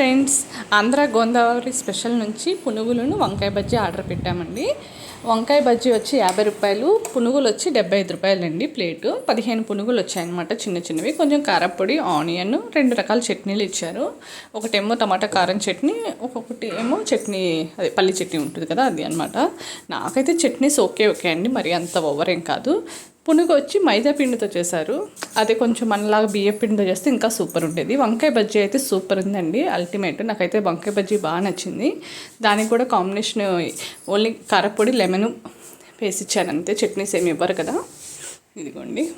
Friends Andhra Godavari special నుంచి పునుగులను వంకాయ bajji order పెట్టామండి. వంకాయ బజ్జీ వచ్చి యాభై రూపాయలు పునుగులు వచ్చి డెబ్బై ఐదు రూపాయలండి ప్లేటు. పదిహేను పునుగులు వచ్చాయన్నమాట చిన్న చిన్నవి. కొంచెం కారపొడి ఆనియన్ రెండు రకాల చట్నీలు ఇచ్చారు. ఒకటేమో టమాటా కారం చట్నీ ఒక్కొక్కటి ఏమో చట్నీ అదే పల్లి చట్నీ ఉంటుంది కదా అది అనమాట నాకైతే చట్నీస్ ఓకే ఓకే అండి మరి అంత ఓవర్ ఏం కాదు. పునుగు వచ్చి మైదా పిండితో చేశారు. అదే కొంచెం మనలాగా బియ్య పిండితో చేస్తే ఇంకా సూపర్ ఉండేది. వంకాయ బజ్జీ అయితే సూపర్ ఉందండి. అల్టిమేట్ నాకైతే వంకాయ బజ్జీ బాగా నచ్చింది. దానికి కూడా కాంబినేషన్ ఓన్లీ కారపొడి లెమన్ వేసి ఇచ్చాను అంతే చట్నీస్ ఏమి ఇవ్వరు కదా. ఇదిగోండి.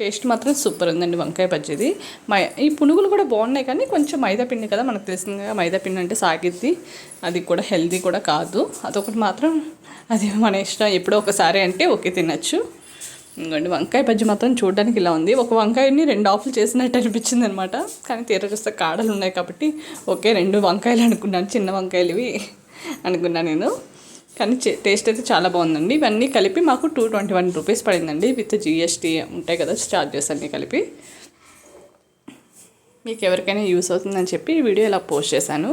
టేస్ట్ మాత్రం సూపర్ ఉందండి వంకాయ బజ్జీది. మై ఈ పునుగులు కూడా బాగున్నాయి కానీ కొంచెం మైదా పిండి కదా మనకు తెలిసింది కదా మైదా పిండి అంటే సాగిద్ది. అది కూడా హెల్దీ కూడా కాదు. అదొకటి మాత్రం అది మన ఇష్టం. ఎప్పుడో ఒకసారి అంటే ఓకే తినచ్చు. ఇంకోండి వంకాయ బజ్జి మాత్రం చూడడానికి ఇలా ఉంది. ఒక వంకాయని రెండు ఆఫ్లు చేసినట్టు అనిపించింది అనమాట కానీ తీర చూస్తే కాడలు ఉన్నాయి కాబట్టి ఓకే రెండు వంకాయలు అనుకున్నాను చిన్న వంకాయలు ఇవి అనుకున్నాను నేను. కానీ టేస్ట్ అయితే చాలా బాగుందండి. ఇవన్నీ కలిపి మాకు టూ ట్వంటీ వన్ రూపీస్ పడిందండి. విత్ జిఎస్టీ ఉంటాయి కదా చార్జెస్ అన్నీ కలిపి. మీకు ఎవరికైనా యూస్ అవుతుందని చెప్పి ఈ వీడియో ఇలా పోస్ట్ చేశాను.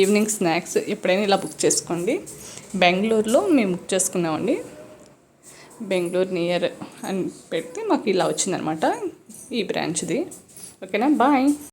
ఈవినింగ్ స్నాక్స్ ఎప్పుడైనా ఇలా బుక్ చేసుకోండి. బెంగళూరులో మేము బుక్ చేసుకున్నామండి. బెంగళూరు నియర్ అని పెడితే మాకు ఇలా వచ్చిందనమాట ఈ బ్రాంచ్ది. ఓకేనా? బాయ్.